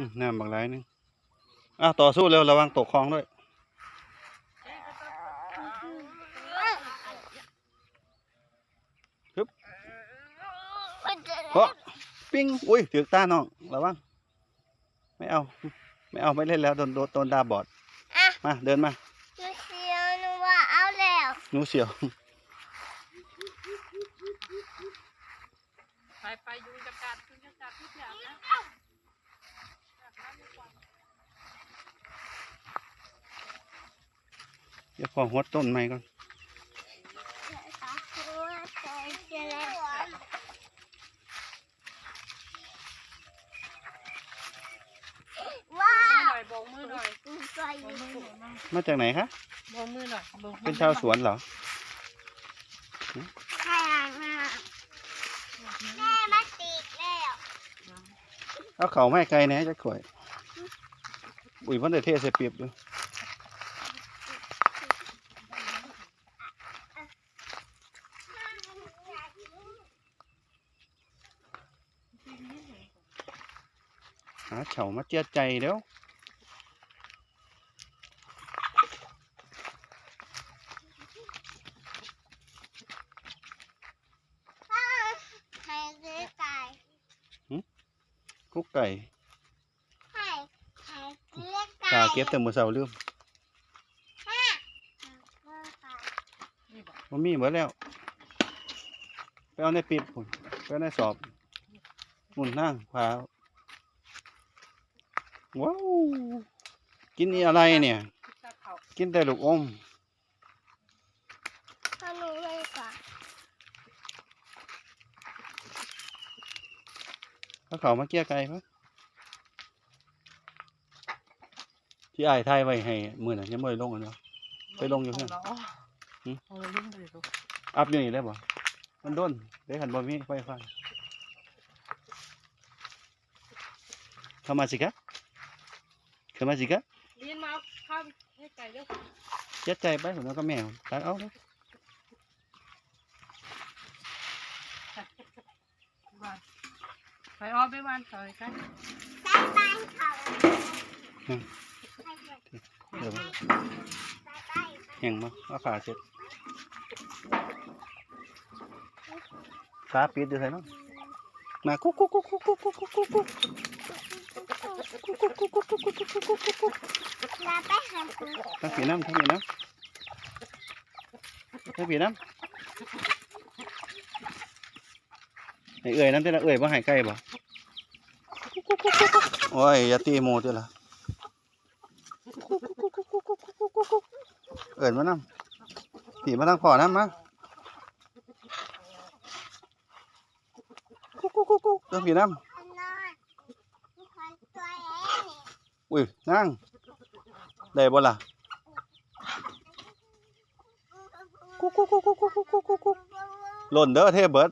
อืมน้ำบักหลายหนึงอ้าวต่อสู้เร็วระวังตกคลองด้วยเพราะปิ้งอุ้ยถือกตาน้องระวังไม่เอา ไม่เอาไม่เล่นแล้วโดนโดนโดนดาบอดอะมาเดินมาหนูเชียวหนูว่าเอาแล้วหนูเสียวไปไปยุงจะกัดยุงจะกัดทุกอย่างนะ เดี๋ยวพอหดต้นไม้ก่อนว้ามือหน่วอยโบกมือหน่อยดูใจโบกมือหน่อยมามาจากไหนคะโบกมือหน่อยโบกมือเป็นชาวสวนเหรอใช่มาแม่มาติดแล้วเอาเขาไม่ไกลแหนะจะข่อย อุ้ยมันได้เทใส่เปียบด้วย หาเฉามาเจียใจเดี๋ยวให้ซื้อไก่กุ๊กไก่ให้ให้ซื้อไก่ตาเก็บแต่มือเสาลืมนี่บอกมันมีหมดแล้ว ไปเอาในปีบพุ่นไปเอาในสอบหมุนนั่งพา ว้าวกินนี่อะไรเนี่ยตาเขากินแต่ลูกอมถ้าหนูเลยก่อนเขาเขามาเกี้ยไก่ปะที่อ้ายทายไว้ให้มือน่ะยังไม่ได้ลงอันเนาะไปลงอยู่เพื่อนเนาะหืมเอาเลยลุ่มเลยลูกอัพอยู่นี่ได้บ่มันโดนเดี๋ยวขันบ่มีไฟฟ้าเข้ามาสิกะเขึ้นมาสิกะเลียนมาเอาข้าวให้ใจด้วยยัดใจไปผมแล้วก็แมวตักเอาเลยไปอ้อมไปบ้านเขายกันบ้านบ้านเขเดี๋ยวแห็งมาเอาขาเสร็จขาปิดดูใส่เนาะมากุ๊กกุ๊กกุ๊กกุ๊กกุ๊กกุ๊กกุ๊ก ลาไปหาปูทั้งผีน้ำทั้งผีน้ำทั้งผีน้ำไอเอ่ยน้ำเท่าเอื่อยว่าหายใกล้บ่โอ้ยยาตีหมูเท่าละเอื่อยมาน้ำผีมาทางพ่อน้ำมาทั้งผีน้ำ อันนอนมีคนตัวเอง อุ้ยนั่งได้บ่ล่ะกุ๊กกุ๊กกุ๊กกุ๊กกุ๊กกุ๊กกุ๊กกุ๊กกุ๊ล่นเด้อเทเบิร์ด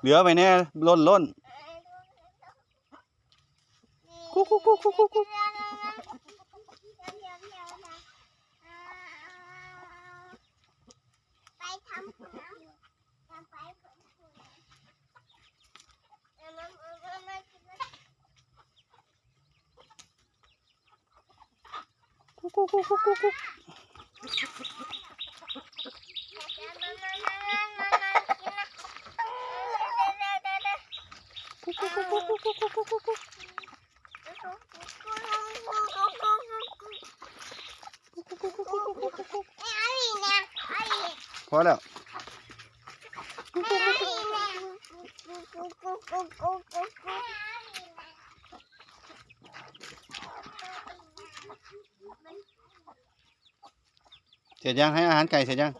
เหลือไปแน่ล่นล่นกุ๊กกุ๊กกุ๊กกุ๊กกุ๊ก Cucu, cucu, cucu. Cucu, cucu, cucu, cucu, cucu. Olha. Cucu, co เสร็จยังให้อาหารไก่เสร็จยัง